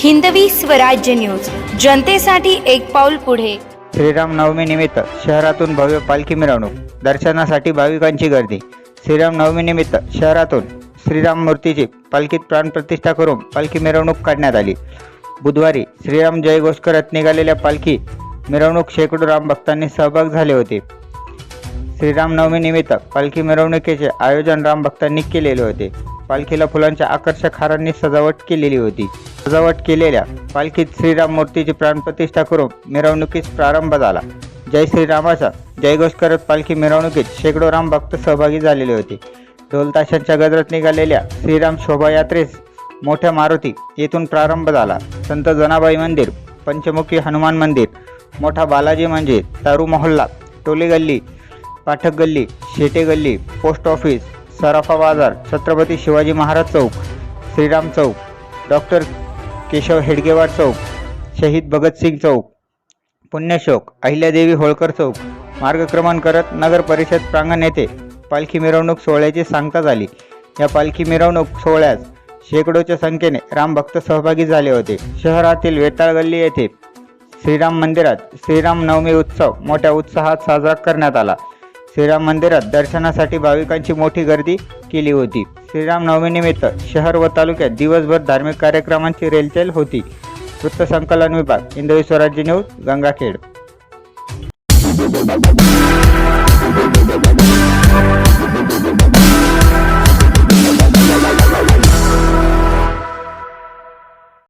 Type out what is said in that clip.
Hindavi Swarajya news. जनतेसाठी एक पाऊल पुढे. श्रीराम नवमी निमित्त शहरातून भव्य पालखी मिरवणूक. दर्शनासाठी भाविकांची गर्दी. श्रीराम नवमी निमित्त शहरातून श्रीराम मूर्तीची पालखीत प्राणप्रतिष्ठा करून पालखी मिरवणूक काढण्यात आली. बुधवारी श्रीराम जयघोष करत निघालेल्या पालखी मिरवणूक शेकडो राम भक्तांनी सहभाग झाले होते. श्रीराम नवमी निमित्त पालखी मिरवणुकीचे आयोजन राम भक्तांनी केलेले होते. पालखीला फुलांच्या आकर्षक हारांनी सजावट केलेली होती. सजावट केलेल्या पालखीत श्रीराम मूर्तीची प्राणप्रतिष्ठा करून मिरवणुकीस प्रारंभ झाला. जय श्रीरामाचा जयघोष करत पालखी मिरवणुकीत शेकडो राम भक्त सहभागी झालेले होते. ढोलताशांच्या गजरात निघालेल्या श्रीराम शोभायात्रेस मोठ्या मारुती येथून प्रारंभ झाला. संत जनाबाई मंदिर पंचमुखी हनुमान मंदिर मोठा बालाजी मंदिर तारू मोहल्ला टोले गल्ली पाठक गल्ली शेटे गल्ली post office Sarafa Bazaar Chhatrapati Shivaji Maharaj Chowk Shriram Chowk doctor Keshav Hedgewar Chowk Shaheed Bhagat Singh Chowk पुण्यशोक Ahilyadevi Holkar चौक मार्गक्रमण करत नगर परिषद प्रांगण येथे पालखी मिरवणूक सोहळ्याची सांगता झाली. या पालखी मिरवणूक सोहळ्यास शेकडोच्या संख्येने रामभक्त सहभागी झाले होते. शहरातील वेताळ गल्ली येथे श्रीराम मंदिरात श्रीराम नवमी उत्सव मोठ्या उत्साहात साजरा करण्यात आला. श्रीराम मंदिरात दर्शनासाठी भाविकांची मोठी गर्दी केली होती. श्रीराम नवमीनिमित्त शहर व तालुक्यात दिवसभर धार्मिक कार्यक्रमांची रेलचेल होती. वृत्तसंकलन विभाग हिंदवी स्वराज्य न्यूज गंगाखेड.